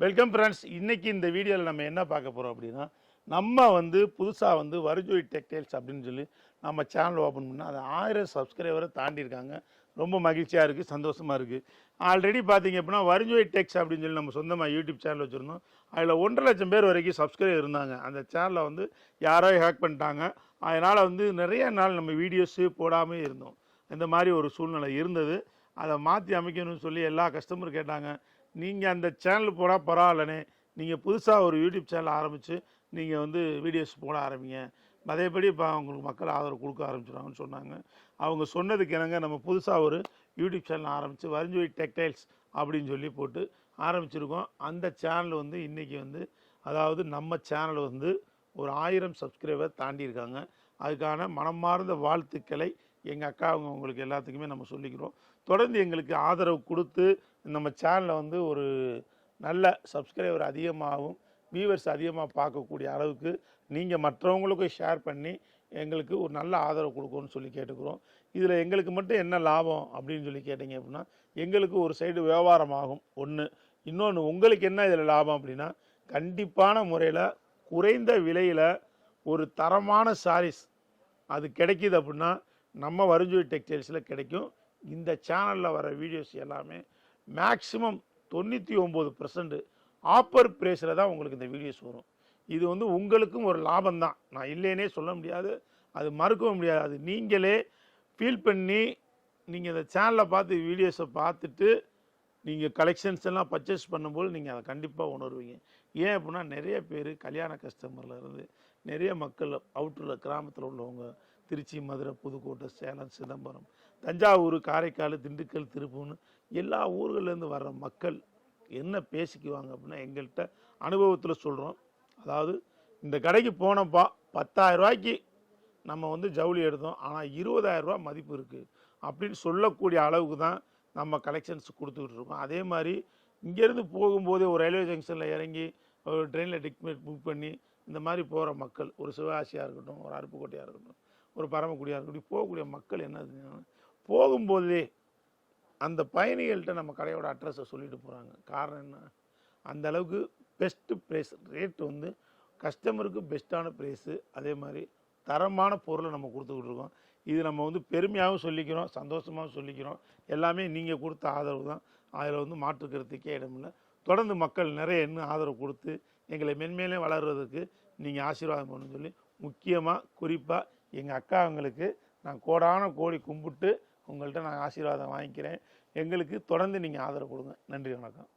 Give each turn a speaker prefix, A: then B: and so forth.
A: Welcome friends இன்றைக்கி இந்த வீடியோவில் நம்ம என்ன பார்க்க போகிறோம் அப்படின்னா நம்ம வந்து புதுசாக வந்து வருஜோய் டெக்டைல்ஸ் அப்படின்னு சொல்லி நம்ம சேனல் ஓப்பன் பண்ணால் அது ஆயிரம் சப்ஸ்கிரைபரை தாண்டியிருக்காங்க. ரொம்ப மகிழ்ச்சியாக இருக்குது சந்தோஷமாக இருக்குது ஆல்ரெடி பார்த்தீங்க அப்படின்னா வருஜோய் டெக்ஸ் அப்படின்னு சொல்லி நம்ம சொந்தமாக யூடியூப் சேனல் வச்சுருந்தோம். அதில் ஒன்றரை லட்சம் பேர் வரைக்கும் சப்ஸ்கிரைபர் இருந்தாங்க. அந்த சேனலை வந்து யாரோ ஹேக் பண்ணிட்டாங்க. அதனால் வந்து நிறைய நாள் நம்ம வீடியோஸு போடாமல் இருந்தோம். இந்த மாதிரி ஒரு சூழ்நிலை இருந்தது. அதை மாற்றி அமைக்கணும்னு சொல்லி எல்லா கஸ்டமரும் கேட்டாங்க. நீங்கள் அந்த சேனல் போனால் பரவாயில்லனே நீங்கள் புதுசாக ஒரு யூடியூப் சேனல் ஆரம்பித்து நீங்கள் வந்து வீடியோஸ் போட ஆரம்பிங்க. அதேபடி இப்போ அவங்களுக்கு மக்கள் ஆதரவு கொடுக்க ஆரம்பிச்சிடுவாங்கன்னு சொன்னாங்க. அவங்க சொன்னதுக்கு என்னங்க நம்ம புதுசாக ஒரு யூடியூப் சேனல் ஆரம்பித்து வரிஞ்சொலி டெக்டைல்ஸ் அப்படின்னு சொல்லி போட்டு ஆரம்பிச்சிருக்கோம். அந்த சேனல் வந்து இன்றைக்கி வந்து அதாவது நம்ம சேனல் வந்து ஒரு ஆயிரம் சப்ஸ்கிரைபர் தாண்டியிருக்காங்க அதுக்கான மனமார்ந்த வாழ்த்துக்களை எங்கள் அக்கா அவங்க உங்களுக்கு எல்லாத்துக்குமே நம்ம சொல்லிக்கிறோம். தொடர்ந்து எங்களுக்கு ஆதரவு கொடுத்து நம்ம சேனலில் வந்து ஒரு நல்ல சப்ஸ்கிரைபர் அதிகமாகவும் வியூவர்ஸ் அதிகமாக பார்க்கக்கூடிய அளவுக்கு நீங்கள் மற்றவங்களுக்கும் ஷேர் பண்ணி எங்களுக்கு ஒரு நல்ல ஆதரவு கொடுக்கணும்னு சொல்லி கேட்டுக்கிறோம். இதில் எங்களுக்கு மட்டும் என்ன லாபம் அப்படின்னு சொல்லி கேட்டிங்க அப்படின்னா எங்களுக்கு ஒரு சைடு வியாபாரமாகும் ஒன்று இன்னொன்று உங்களுக்கு என்ன இதில் லாபம் அப்படின்னா கண்டிப்பான முறையில் குறைந்த விலையில் ஒரு தரமான சாரீஸ் அது கிடைக்கிது அப்படின்னா நம்ம வருஞ்சொலி டெக்ஸ்டைல்ஸில் கிடைக்கும். இந்த சேனலில் வர வீடியோஸ் எல்லாமே மேக்ஸிமம் தொண்ணூற்றி ஒம்பது பர்சன்ட் ஆப்பர் ப்ரைஸில் தான் உங்களுக்கு இந்த வீடியோஸ் வரும். இது வந்து உங்களுக்கும் ஒரு லாபம் தான். நான் இல்லைன்னே சொல்ல முடியாது. அது மறுக்கவும் முடியாது. அது நீங்களே ஃபீல் பண்ணி நீங்கள் இந்த சேனலை பார்த்து வீடியோஸை பார்த்துட்டு நீங்கள் கலெக்ஷன்ஸ் எல்லாம் பர்ச்சேஸ் பண்ணும்போது நீங்கள் அதை கண்டிப்பாக உணர்வீங்க. ஏன் அப்படின்னா நிறைய பேர் கல்யாண கஸ்டமரில் இருந்து நிறைய மக்கள் அவுட்டரில் கிராமத்தில் உள்ளவங்க திருச்சி மதுரை புதுக்கோட்டை சேலம் சிதம்பரம் தஞ்சாவூர் காரைக்கால் திண்டுக்கல் திருப்பூர்னு எல்லா ஊர்கள்லேருந்து வர்ற மக்கள் என்ன பேசிக்குவாங்க அப்படின்னா எங்கள்கிட்ட அனுபவத்தில் சொல்கிறோம் அதாவது இந்த கடைக்கு போனப்பா பத்தாயிரம் ரூபாய்க்கு நம்ம வந்து ஜவுளி எடுத்தோம். ஆனால் இருபதாயிரரூபா மதிப்பு இருக்குது அப்படின்னு சொல்லக்கூடிய அளவுக்கு தான் நம்ம கலெக்ஷன்ஸ் கொடுத்துக்கிட்டு இருக்கோம். அதே மாதிரி இங்கேருந்து போகும்போதே ஒரு ரயில்வே ஜங்ஷனில் இறங்கி ஒரு ட்ரெயினில் டிக்கெட் புக் பண்ணி இந்த மாதிரி போகிற மக்கள் ஒரு சிவகாசியாக இருக்கட்டும் ஒரு அருப்புக்கோட்டையாக இருக்கட்டும் ஒரு பரமக்குடியாக இருக்கக்கூடிய போகக்கூடிய மக்கள் என்ன போகும்போதே அந்த பயணிகள்கிட்ட நம்ம கடையோட அட்ரஸை சொல்லிட்டு போகிறாங்க காரணம் என்ன? அந்த அளவுக்கு பெஸ்ட்டு ப்ரைஸ் ரேட் வந்து கஸ்டமருக்கு பெஸ்ட்டான ப்ரைஸு அதே மாதிரி தரமான பொருளை நம்ம கொடுத்துக்கிட்டு இருக்கோம். இது நம்ம வந்து பெருமையாகவும் சொல்லிக்கிறோம் சந்தோஷமாகவும் சொல்லிக்கிறோம். எல்லாமே நீங்கள் கொடுத்த ஆதரவு தான். அதில் வந்து மாற்றுக்கிறதுக்கே இடமில்லை. தொடர்ந்து மக்கள் நிறைய இன்னும் ஆதரவு கொடுத்து எங்களை மென்மேலே வளர்கிறதுக்கு நீங்கள் ஆசீர்வாதம் பண்ணணும்னு சொல்லி முக்கியமாக குறிப்பாக எங்கள் அக்காங்களுக்கு நான் கோடான கோடி கும்பிட்டு உங்கள்கிட்ட நான் ஆசீர்வாதம் வாங்கிக்கிறேன். எங்களுக்கு தொடர்ந்து நீங்கள் ஆதரவு கொடுங்க. நன்றி வணக்கம்.